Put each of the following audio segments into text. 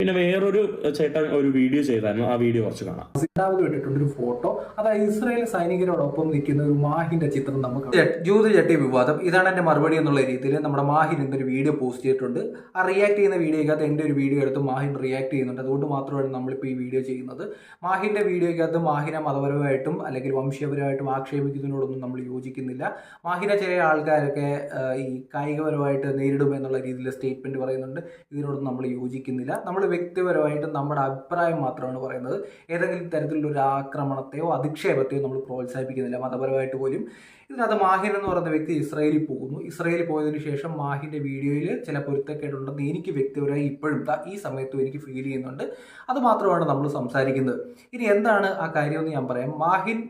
പിന്നെ വേറൊരു ചേട്ടൻ ഒരു വീഡിയോ ചെയ്തായിരുന്നു. ആ വീഡിയോ കുറച്ച് കാണാം. ഒരു ഫോട്ടോ അതായത് ഇസ്രായേൽ സൈനികരോടൊപ്പം നിൽക്കുന്ന ഒരു മാഹിന്റെ ചിത്രം നമുക്ക്. ജൂത ചട്ടി വിവാദം. ഇതാണ് എന്റെ മറുപടി എന്നുള്ള രീതിയിൽ നമ്മുടെ മാഹിൻ എന്തൊരു വീഡിയോ പോസ്റ്റ് ചെയ്തിട്ടുണ്ട്. ആ റിയാക്ട് ചെയ്യുന്ന വീഡിയോക്കകത്ത് എന്റെ ഒരു വീഡിയോ എടുത്ത് മാഹിൻ റിയാക്ട് ചെയ്യുന്നുണ്ട്. അതുകൊണ്ട് മാത്രമാണ് നമ്മളിപ്പോൾ ഈ വീഡിയോ ചെയ്യുന്നത്. മാഹിന്റെ വീഡിയോക്കകത്ത് മാഹിനെ മതപരമായിട്ടും അല്ലെങ്കിൽ വംശീയപരമായിട്ടും ആക്ഷേപിക്കുന്നതിനോടൊന്നും നമ്മൾ യോജിക്കുന്നില്ല. മാഹിനെ ചില ആൾക്കാരൊക്കെ ഈ കായികപരമായിട്ട് നേരിടും എന്നുള്ള രീതിയിൽ സ്റ്റേറ്റ്മെന്റ് പറയുന്നുണ്ട്. ഇതിനോടൊന്നും നമ്മൾ യോജിക്കുന്നില്ല. നമ്മൾ വ്യക്തിപരമായിട്ട് നമ്മുടെ അഭിപ്രായം മാത്രമാണ് പറയുന്നത്. ഏതെങ്കിലും തരത്തിലുള്ള ഒരു ആക്രമണത്തെയോ അധിക്ഷേപത്തെയോ നമ്മൾ പ്രോത്സാഹിപ്പിക്കുന്നില്ല. മതപരമായിട്ട് പോലും. ഇതിനകത്ത് മാഹിൻ എന്ന് പറയുന്ന വ്യക്തി ഇസ്രയേലിൽ പോകുന്നു. ഇസ്രയേലിൽ പോയതിനു ശേഷം മാഹിന്റെ വീഡിയോയിൽ ചില പൊരുത്തക്കേടുണ്ടെന്ന് എനിക്ക് വ്യക്തിപരമായി ഇപ്പോഴും ഈ സമയത്തും എനിക്ക് ഫീൽ ചെയ്യുന്നുണ്ട്. അത് മാത്രമാണ് നമ്മൾ സംസാരിക്കുന്നത്. ഇനി എന്താണ് ആ കാര്യമെന്ന് ഞാൻ പറയാം. മാഹിൻ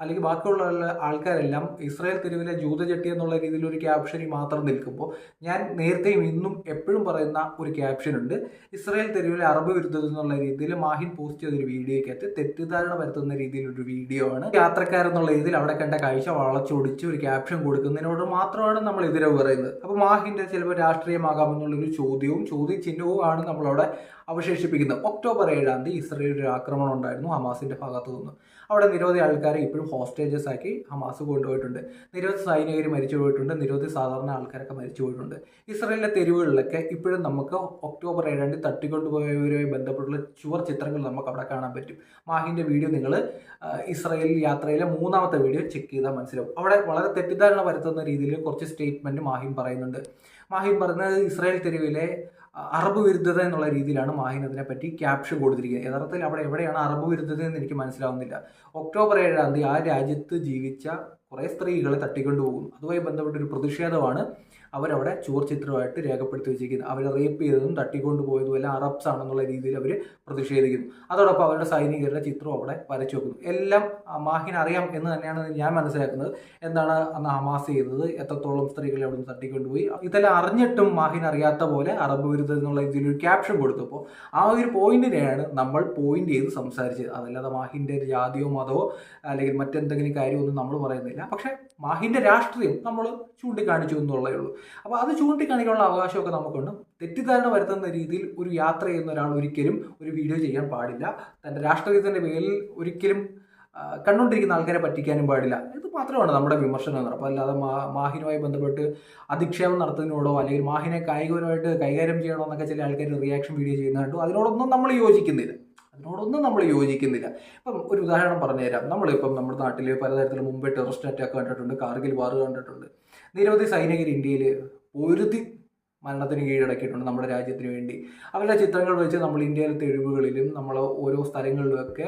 അല്ലെങ്കിൽ ബാക്കിയുള്ള ആൾക്കാരെല്ലാം ഇസ്രായേൽ തെരുവിലെ ജൂതചട്ടി എന്നുള്ള രീതിയിൽ ഒരു ക്യാപ്ഷനിൽ മാത്രം നിൽക്കുമ്പോൾ ഞാൻ നേരത്തെയും ഇന്നും എപ്പോഴും പറയുന്ന ഒരു ക്യാപ്ഷൻ ഉണ്ട്. ഇസ്രായേൽ തെരുവിലെ അറബ് വിരുദ്ധത എന്നുള്ള രീതിയിൽ മാഹിൻ പോസ്റ്റ് ചെയ്തൊരു വീഡിയോയ്ക്കകത്ത് തെറ്റിദ്ധാരണ വരുത്തുന്ന രീതിയിലൊരു വീഡിയോ ആണ്. യാത്രക്കാരെന്നുള്ള രീതിയിൽ അവിടെ കണ്ട കാഴ്ച വളച്ചൊടിച്ച് ഒരു ക്യാപ്ഷൻ കൊടുക്കുന്നതിനോട് മാത്രമാണ് നമ്മൾ എതിരെ പറയുന്നത്. അപ്പോൾ മാഹിന്റെ ചിലപ്പോൾ രാഷ്ട്രീയമാകാമെന്നുള്ളൊരു ചോദ്യവും ചോദ്യചിഹ്നവും ആണ് നമ്മളവിടെ അവശേഷിപ്പിക്കുന്നത്. ഒക്ടോബർ ഏഴാം തീയതി ഇസ്രായേൽ ഒരു ആക്രമണം ഉണ്ടായിരുന്നു ഹമാസിന്റെ ഭാഗത്തു നിന്ന് അവിടെ നിരവധി ആൾക്കാരെ ഇപ്പോഴും ഹോസ്റ്റേജസ് ആക്കി ഹമാസ് കൊണ്ടുപോയിട്ടുണ്ട്. നിരവധി സൈനികർ മരിച്ചു പോയിട്ടുണ്ട്. നിരവധി സാധാരണ ആൾക്കാരൊക്കെ മരിച്ചു പോയിട്ടുണ്ട്. ഇസ്രായേലിലെ തെരുവുകളിലൊക്കെ ഇപ്പോഴും നമുക്ക് ഒക്ടോബർ ഏഴാണ്ട് തട്ടിക്കൊണ്ടുപോയവരുമായി ബന്ധപ്പെട്ടുള്ള ചുവർ ചിത്രങ്ങൾ നമുക്ക് അവിടെ കാണാൻ പറ്റും. മാഹിന്റെ വീഡിയോ നിങ്ങൾ ഇസ്രായേൽ യാത്രയിലെ മൂന്നാമത്തെ വീഡിയോ ചെക്ക് ചെയ്താൽ മനസ്സിലാവും. അവിടെ വളരെ തെറ്റിദ്ധാരണ വരുത്തുന്ന രീതിയിൽ കുറച്ച് സ്റ്റേറ്റ്മെന്റ് മാഹിം പറയുന്നുണ്ട്. മാഹിം പറയുന്നത് ഇസ്രായേൽ തെരുവിലെ അറബ് വിരുദ്ധത എന്നുള്ള രീതിയിലാണ് മാഹിൻ അതിനെപ്പറ്റി ക്യാപ്ഷൻ കൊടുത്തിരിക്കുന്നത്. യഥാർത്ഥത്തിൽ അവിടെ എവിടെയാണ് അറബ് വിരുദ്ധത എന്ന് എനിക്ക് മനസ്സിലാവുന്നില്ല. ഒക്ടോബർ ഏഴാം തീയതി ആ രാജ്യത്ത് ജീവിച്ച കുറേ സ്ത്രീകളെ തട്ടിക്കൊണ്ടുപോകും അതുമായി ബന്ധപ്പെട്ട ഒരു പ്രതിഷേധമാണ് അവരവിടെ ചുവർ ചിത്രമായിട്ട് രേഖപ്പെടുത്തി വെച്ചിരിക്കുന്നു. അവരെ റേപ്പ് ചെയ്തതും തട്ടിക്കൊണ്ടുപോയതും എല്ലാം അറബ്സ് ആണെന്നുള്ള രീതിയിൽ അവർ പ്രതിഷേധിക്കുന്നു. അതോടൊപ്പം അവരുടെ സൈനികരുടെ ചിത്രം അവിടെ വരച്ചു വെക്കുന്നു. എല്ലാം മാഹിന് അറിയാം എന്ന് തന്നെയാണ് ഞാൻ മനസ്സിലാക്കുന്നത്. എന്താണ് അന്ന് ഹമാസ് ചെയ്തത്? എത്രത്തോളം സ്ത്രീകളെ അവിടെ നിന്ന് തട്ടിക്കൊണ്ടുപോയി? ഇതെല്ലാം അറിഞ്ഞിട്ടും മാഹിൻ അറിയാത്ത പോലെ അറബ് വിരുദ്ധ എന്നുള്ള രീതിയിൽ ഒരു ക്യാപ്ഷൻ കൊടുത്തപ്പോൾ ആ ഒരു പോയിന്റിനെയാണ് നമ്മൾ പോയിന്റ് ചെയ്ത് സംസാരിച്ചത്. അതല്ലാതെ മാഹിന്റെ ജാതിയോ മതമോ അല്ലെങ്കിൽ മറ്റെന്തെങ്കിലും കാര്യമൊന്നും നമ്മൾ പറയുന്നില്ല. പക്ഷേ മാഹിന്റെ രാഷ്ട്രീയം നമ്മൾ ചൂണ്ടിക്കാണിച്ചു എന്നുള്ളതേ ഉള്ളൂ. അപ്പോൾ അത് ചൂണ്ടിക്കാണിക്കാനുള്ള അവകാശമൊക്കെ നമുക്കുണ്ട്. തെറ്റിദ്ധാരണ വരുത്തുന്ന രീതിയിൽ ഒരു യാത്ര ചെയ്യുന്ന ഒരാൾ ഒരിക്കലും ഒരു വീഡിയോ ചെയ്യാൻ പാടില്ല. തന്റെ രാഷ്ട്രീയത്തിന്റെ പേരിൽ ഒരിക്കലും കണ്ടുകൊണ്ടിരിക്കുന്ന ആൾക്കാരെ പറ്റിക്കാനും പാടില്ല. ഇത് മാത്രമാണ് നമ്മുടെ വിമർശനം എന്ന് പറയുന്നത് അല്ലാതെ മാഹിനുമായി ബന്ധപ്പെട്ട് അധിക്ഷേപം നടത്തുന്നതിനോടോ അല്ലെങ്കിൽ മാഹിനെ കായികപരമായിട്ട് കൈകാര്യം ചെയ്യണോ എന്നൊക്കെ ചില ആൾക്കാർ റിയാക്ഷൻ വീഡിയോ ചെയ്യുന്ന കണ്ടു അതിനോടൊന്നും നമ്മൾ യോജിക്കുന്നില്ല. അതിനോടൊന്നും നമ്മൾ യോജിക്കുന്നില്ല. ഇപ്പം ഒരു ഉദാഹരണം പറഞ്ഞു പറഞ്ഞുതരാം. നമ്മളിപ്പം നമ്മുടെ നാട്ടിൽ പലതരത്തിൽ മുമ്പേ ടെററിസ്റ്റ് അറ്റാക്ക് കണ്ടിട്ടുണ്ട് കാർഗിൽ വാർ കണ്ടിട്ടുണ്ട്. നിരവധി സൈനികർ ഇന്ത്യയിൽ പൊരുതി മരണത്തിന് കീഴടക്കിയിട്ടുണ്ട് നമ്മുടെ രാജ്യത്തിന് വേണ്ടി. അവരുടെ ചിത്രങ്ങൾ വെച്ച് നമ്മൾ ഇന്ത്യയിലെ തെരുവുകളിലും നമ്മൾ ഓരോ സ്ഥലങ്ങളിലുമൊക്കെ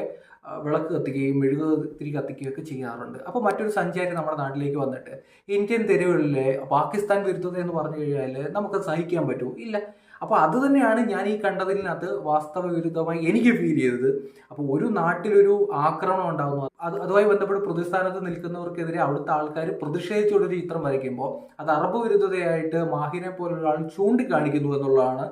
വിളക്ക് കത്തിക്കുകയും മെഴുകുതിരി കത്തിക്കുകയൊക്കെ ചെയ്യാറുണ്ട്. അപ്പോൾ മറ്റൊരു സഞ്ചാരി നമ്മുടെ നാട്ടിലേക്ക് വന്നിട്ട് ഇന്ത്യൻ തെരുവുകളിലെ പാകിസ്ഥാൻ വിരുദ്ധത എന്ന് പറഞ്ഞു കഴിഞ്ഞാൽ നമുക്ക് സഹിക്കാൻ പറ്റുമോ? ഇല്ല. അപ്പോൾ അത് തന്നെയാണ് ഞാൻ ഈ കണ്ടതിനകത്ത് വാസ്തവ വിരുദ്ധമായി എനിക്ക് ഫീൽ ചെയ്തത്. അപ്പോൾ ഒരു നാട്ടിലൊരു ആക്രമണം ഉണ്ടാകുന്നു അത് അതുമായി ബന്ധപ്പെട്ട് പ്രതിസ്ഥാനത്ത് നിൽക്കുന്നവർക്കെതിരെ അവിടുത്തെ ആൾക്കാർ പ്രതിഷേധിച്ചുകൊണ്ട് ഒരു ചിത്രം വരയ്ക്കുമ്പോൾ അത് അറബ് വിരുദ്ധതയായിട്ട് മാഹിനെ പോലുള്ള ആൾ ചൂണ്ടിക്കാണിക്കുന്നു എന്നുള്ളതാണ്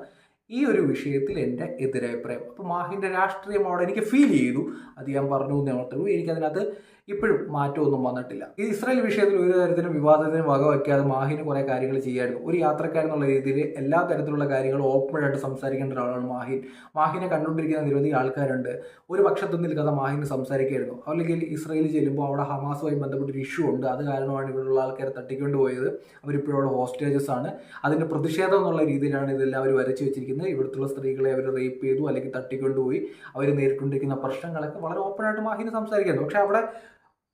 ഈ ഒരു വിഷയത്തിൽ എന്റെ എതിരഭിപ്രായം. അപ്പോൾ മാഹിന്റെ രാഷ്ട്രീയം അവിടെ എനിക്ക് ഫീൽ ചെയ്തു. അത് ഞാൻ പറഞ്ഞു എന്നേ മാത്രമേ എനിക്കതിനകത്ത് ഇപ്പോഴും മാറ്റമൊന്നും വന്നിട്ടില്ല. ഈ ഇസ്രായേൽ വിഷയത്തിൽ ഒരു തരത്തിലും വിവാദത്തിന് വകവയ്ക്കാതെ മാഹിന് കുറേ കാര്യങ്ങൾ ചെയ്യായിരുന്നു. ഒരു യാത്രക്കാരെന്നുള്ള രീതിയിൽ എല്ലാ തരത്തിലുള്ള കാര്യങ്ങളും ഓപ്പണായിട്ട് സംസാരിക്കേണ്ട ഒരാളാണ് മാഹിൻ. മാഹിനെ കണ്ടുകൊണ്ടിരിക്കുന്ന നിരവധി ആൾക്കാരുണ്ട്. ഒരു പക്ഷത്തൊന്നും നിൽക്കാതെ മാഹിന് സംസാരിക്കായിരുന്നു. അല്ലെങ്കിൽ ഇസ്രായേൽ ചെല്ലുമ്പോൾ അവിടെ ഹമാസുമായി ബന്ധപ്പെട്ട ഒരു ഇഷ്യൂ ഉണ്ട്. അത് കാരണമാണ് ഇവിടെയുള്ള ആൾക്കാരെ തട്ടിക്കൊണ്ട് പോയത്. അവരിപ്പോഴും അവിടെ ഹോസ്റ്റേജസ് ആണ്. അതിന്റെ പ്രതിഷേധം എന്നുള്ള രീതിയിലാണ് ഇതെല്ലാം അവർ വരച്ചു വെച്ചിരിക്കുന്നത്. ഇവിടുത്തെ സ്ത്രീകളെ അവർ റേപ്പ് ചെയ്തു അല്ലെങ്കിൽ തട്ടിക്കൊണ്ടുപോയി. അവർ നേരിട്ടുകൊണ്ടിരിക്കുന്ന പ്രശ്നങ്ങളൊക്കെ വളരെ ഓപ്പണായിട്ട് മാഹിന് സംസാരിക്കുന്നു പക്ഷേ അവിടെ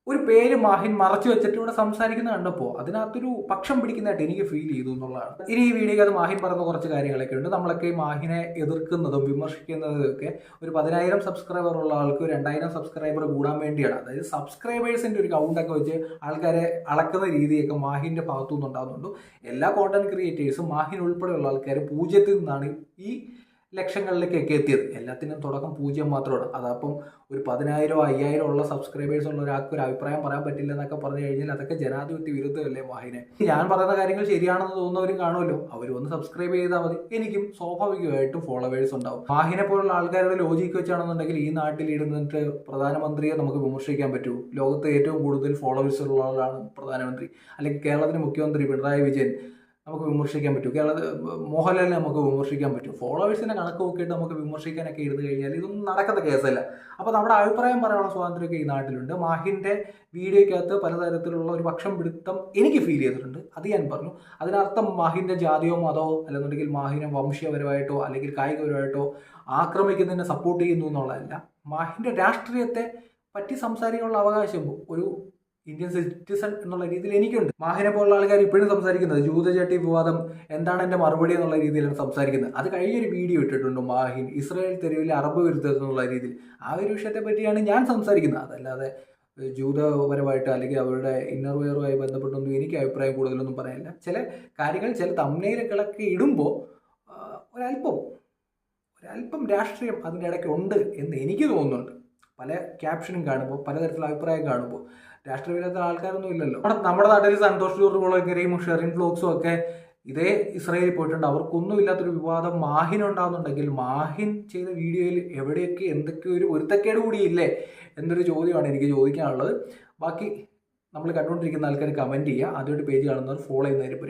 ഒരു പേര് മാഹിൻ മറച്ചു വെച്ചിട്ട് ഇവിടെ സംസാരിക്കുന്ന കണ്ടപ്പോൾ അതിനകത്തൊരു പക്ഷം പിടിക്കുന്നതായിട്ട് എനിക്ക് ഫീൽ ചെയ്തു എന്നുള്ളതാണ്. ഇനി ഈ വീഡിയോയിൽ അത് മാഹിൻ പറഞ്ഞ കുറച്ച് കാര്യങ്ങളൊക്കെ ഉണ്ട്. നമ്മളൊക്കെ മാഹിനെ എതിർക്കുന്നതും വിമർശിക്കുന്നതും ഒക്കെ ഒരു പതിനായിരം സബ്സ്ക്രൈബർ ഉള്ള ആൾക്ക് രണ്ടായിരം സബ്സ്ക്രൈബർ കൂടാൻ വേണ്ടിയാണ്. അതായത് സബ്സ്ക്രൈബേഴ്സിന്റെ ഒരു കൗണ്ടൊക്കെ വെച്ച് ആൾക്കാരെ അളക്കുന്ന രീതിയൊക്കെ മാഹിന്റെ ഭാഗത്തു നിന്നുണ്ടാകുന്നുണ്ട് എല്ലാ കോണ്ടന്റ് ക്രിയേറ്റേഴ്സും മാഹിൻ ഉൾപ്പെടെയുള്ള ആൾക്കാർ പൂജ്യത്തിൽ നിന്നാണ് ഈ ലക്ഷങ്ങളിലേക്കൊക്കെ എത്തിയത്. എല്ലാത്തിനും തുടക്കം പൂജ്യം മാത്രമാണ്. അതപ്പം ഒരു പതിനായിരം അയ്യായിരം ഉള്ള സബ്സ്ക്രൈബേഴ്സ് ഉള്ള ഒരാൾക്ക് ഒരു അഭിപ്രായം പറയാൻ പറ്റില്ല എന്നൊക്കെ പറഞ്ഞു കഴിഞ്ഞാൽ അതൊക്കെ ജനാധിപത്യ വിരുദ്ധമല്ലേ മാഹിനെ? ഞാൻ പറയുന്ന കാര്യങ്ങൾ ശരിയാണെന്ന് തോന്നുന്നവരും കാണുമല്ലോ. അവർ ഒന്ന് സബ്സ്ക്രൈബ് ചെയ്താൽ മതി. എനിക്കും സ്വാഭാവികമായിട്ടും ഫോളോവേഴ്സ് ഉണ്ടാവും. വാഹിനെ പോലുള്ള ആൾക്കാരുടെ ലോജിക്ക് വെച്ചാണെന്നുണ്ടെങ്കിൽ ഈ നാട്ടിൽ ഇരുന്നിട്ട് പ്രധാനമന്ത്രിയെ നമുക്ക് വിമർശിക്കാൻ പറ്റൂ. ലോകത്ത് ഏറ്റവും കൂടുതൽ ഫോളോവേഴ്സ് ഉള്ള ആളാണ് പ്രധാനമന്ത്രി. അല്ലെങ്കിൽ കേരളത്തിലെ മുഖ്യമന്ത്രി പിണറായി വിജയൻ. നമുക്ക് വിമർശിക്കാൻ പറ്റും. കേരളത്തിൽ മോഹൻലാലിനെ നമുക്ക് വിമർശിക്കാൻ പറ്റും. ഫോളോവേഴ്സിന്റെ കണക്ക് നോക്കിയിട്ട് നമുക്ക് വിമർശിക്കാനൊക്കെ ഇരുന്ന് കഴിഞ്ഞാൽ ഇതൊന്നും നടക്കുന്ന കേസല്ല. അപ്പോൾ നമ്മുടെ അഭിപ്രായം പറയാനുള്ള സ്വാതന്ത്ര്യമൊക്കെ ഈ നാട്ടിലുണ്ട്. മാഹിന്റെ വീഡിയോയ്ക്കകത്ത് പലതരത്തിലുള്ള ഒരു പക്ഷം പിടുത്തം എനിക്ക് ഫീൽ ചെയ്തിട്ടുണ്ട്. അത് ഞാൻ പറഞ്ഞു. അതിനർത്ഥം മാഹിന്റെ ജാതിയോ മതമോ അല്ലെന്നുണ്ടെങ്കിൽ മാഹിനെ വംശീയപരമായിട്ടോ അല്ലെങ്കിൽ കായികപരമായിട്ടോ ആക്രമിക്കുന്നതിനെ സപ്പോർട്ട് ചെയ്യുന്നു എന്നുള്ളതല്ല. മാഹിന്റെ രാഷ്ട്രീയത്തെ പറ്റി സംസാരിക്കാനുള്ള അവകാശം ഒരു ഇന്ത്യൻ സിറ്റിസൺ എന്നുള്ള രീതിയിൽ എനിക്കുണ്ട്. മാഹിനെ പോലുള്ള ആൾക്കാർ ഇപ്പോഴും സംസാരിക്കുന്നത് ജൂതചട്ടി വിവാദം എന്താണ് എന്റെ മറുപടി എന്നുള്ള രീതിയിലാണ് സംസാരിക്കുന്നത്. അത് കഴിഞ്ഞൊരു വീഡിയോ ഇട്ടിട്ടുണ്ട് മാഹിൻ ഇസ്രായേൽ തെരുവിലെ അറബ് വിരുദ്ധം എന്നുള്ള രീതിയിൽ. ആ ഒരു വിഷയത്തെ പറ്റിയാണ് ഞാൻ സംസാരിക്കുന്നത്. അതല്ലാതെ ജൂതപരമായിട്ട് അല്ലെങ്കിൽ അവരുടെ ഇന്നർ വെയറുമായി ബന്ധപ്പെട്ടൊന്നും എനിക്ക് അഭിപ്രായം കൂടുതലൊന്നും പറയാനില്ല. ചില കാര്യങ്ങൾ ചില തമ്മനയിലൊക്കെ ഇടുമ്പോൾ ഒരല്പം ഒരല്പം രാഷ്ട്രീയം അതിന്റെ ഇടയ്ക്ക് ഉണ്ട് എന്ന് എനിക്ക് തോന്നുന്നുണ്ട്. പല ക്യാപ്ഷനും കാണുമ്പോൾ പലതരത്തിലുള്ള അഭിപ്രായം കാണുമ്പോൾ രാഷ്ട്രീയമില്ലാത്ത ആൾക്കാരൊന്നും ഇല്ലല്ലോ. അവിടെ നമ്മുടെ നാട്ടിൽ സന്തോഷ് ജോർജ് വ്ളോഗറയും ഷെറിൻ ഫ്ലോക്സും ഒക്കെ ഇതേ ഇസ്രായേലിൽ പോയിട്ടുണ്ട്. അവർക്കൊന്നും ഇല്ലാത്തൊരു വിവാദം മാഹിൻ ഉണ്ടാകുന്നുണ്ടെങ്കിൽ മാഹിൻ ചെയ്ത വീഡിയോയിൽ എവിടെയൊക്കെ എന്തൊക്കെ ഒരു ഒരുത്തക്കേട് കൂടിയില്ലേ എന്നൊരു ചോദ്യമാണ് എനിക്ക് ചോദിക്കാനുള്ളത്. ബാക്കി നമ്മൾ കണ്ടുകൊണ്ടിരിക്കുന്ന ആൾക്കാർ കമന്റ് ചെയ്യുക. ആദ്യമായിട്ട് പേജ് കാണുന്നവർ ഫോളോ ചെയ്യുന്നതിന്